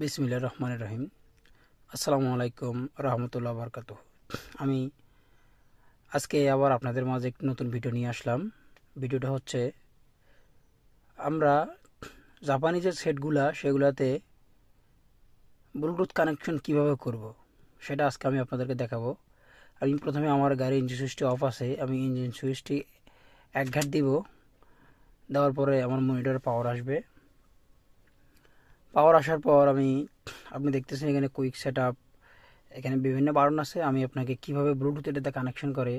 বিসমিল্লা রহমান রহিম। আসসালামু আলাইকুম রহমতুল্লাহ বরকাত আমি আজকে আবার আপনাদের মাঝে একটি নতুন ভিডিও নিয়ে আসলাম। ভিডিওটা হচ্ছে, আমরা জাপানি যে সেটগুলা, সেগুলাতে ব্লুটুথ কানেকশন কীভাবে করব, সেটা আজকে আমি আপনাদেরকে দেখাবো। আমি প্রথমে আমার গাড়ির ইঞ্জিন সুইচটি অফ আছে, আমি ইঞ্জিন সুইচটি এক ঘাট দিব, দেওয়ার পরে আমার মনিটরে পাওয়ার আসবে। পাওয়ার আসার পর আমি, আপনি দেখতেছেন এখানে কুইক সেট এখানে বিভিন্ন বারণ আছে, আমি আপনাকে কীভাবে ব্লুটুথ এটাতে কানেকশন করে,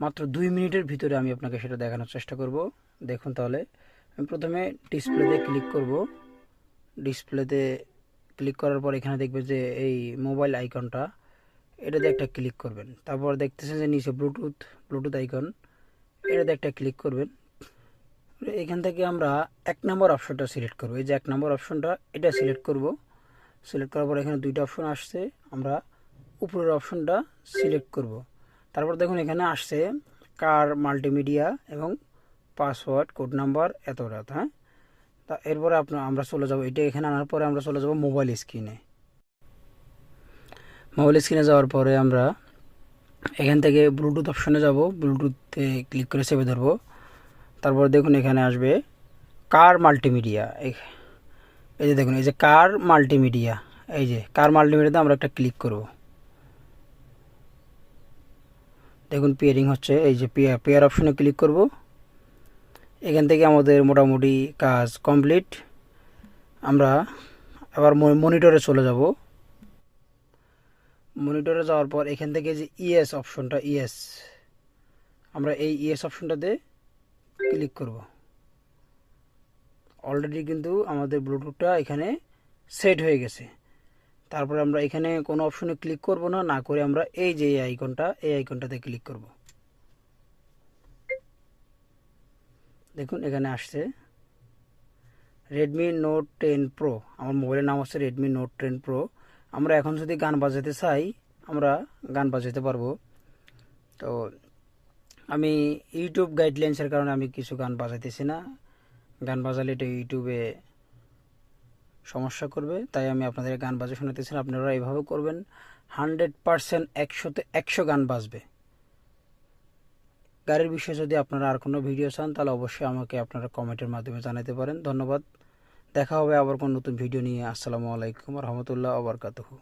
মাত্র দুই মিনিটের ভিতরে আমি আপনাকে সেটা দেখানোর চেষ্টা করব। দেখুন তাহলে, আমি প্রথমে ডিসপ্লেতে ক্লিক করব। ডিসপ্লেতে ক্লিক করার পর এখানে দেখবে যে এই মোবাইল আইকনটা এটাতে একটা ক্লিক করবেন। তারপর দেখতেছেন যে নিচে ব্লুটুথ ব্লুটুথ আইকন এটাতে একটা ক্লিক করবেন। এখান থেকে আমরা এক নম্বর অপশনটা সিলেক্ট করব। এই যে এক নম্বর অপশনটা, এটা সিলেক্ট করব। সিলেক্ট করার পর এখানে দুইটা অপশন আসছে, আমরা উপরের অপশনটা সিলেক্ট করব। তারপর দেখুন এখানে আসছে কার মাল্টিমিডিয়া এবং পাসওয়ার্ড, কোড নাম্বার, এত রাত হ্যাঁ? তা এরপরে আপনার আমরা চলে যাব। এটা এখানে আনার পরে আমরা চলে যাব মোবাইল স্ক্রিনে। মোবাইল স্ক্রিনে যাওয়ার পরে আমরা এখান থেকে ব্লুটুথ অপশনে যাব। ব্লুটুথে ক্লিক করে সেভে ধরবো। তারপর দেখুন এখানে আসবে কার মাল্টিমিডিয়া। এই যে দেখুন, এই যে কার মাল্টিমিডিয়া। এই যে কার মাল্টিমিডিয়াতে আমরা একটা ক্লিক করব। দেখুন পেয়ারিং হচ্ছে, এই যে পেয়ার পেয়ার অপশনে ক্লিক করব। এখান থেকে আমাদের মোটামুটি কাজ কমপ্লিট আমরা আবার মনিটরে চলে যাব। মনিটরে যাওয়ার পর এখান থেকে যে ইএস অপশনটা ইএস আমরা এই ইএস অপশনটাতে ক্লিক করব। অলরেডি কিন্তু আমাদের ব্লুটুথটা এখানে সেট হয়ে গেছে। তারপরে আমরা এখানে কোনো অপশনে ক্লিক করব না না করে আমরা এই যে আইকনটা এই আইকনটাতে ক্লিক করব। দেখুন, এখানে আসছে রেডমি নোট টেন প্রো আমার মোবাইলের নাম হচ্ছে রেডমি নোট টেন প্রো আমরা এখন যদি গান বাজাতে চাই, আমরা গান বাজাতে পারব। তো আমি ইউটিউব গাইডলাইন্সের কারণে আমি কিছু গান বাজাইতেছি না। গান বাজালে এটা ইউটিউবে সমস্যা করবে, তাই আমি আপনাদের গান বাজে শোনাতেছি আপনারা এভাবে করবেন। হান্ড্রেড পারসেন্ট একশোতে একশো গান বাজবে। গাড়ির বিষয়ে যদি আপনারা আর কোনো ভিডিও চান, তাহলে অবশ্যই আমাকে আপনারা কমেন্টের মাধ্যমে জানাতে পারেন। ধন্যবাদ। দেখা হবে আবার কোনো নতুন ভিডিও নিয়ে। আসসালামু আলাইকুম রহমতুল্লাহ আবরকাতহু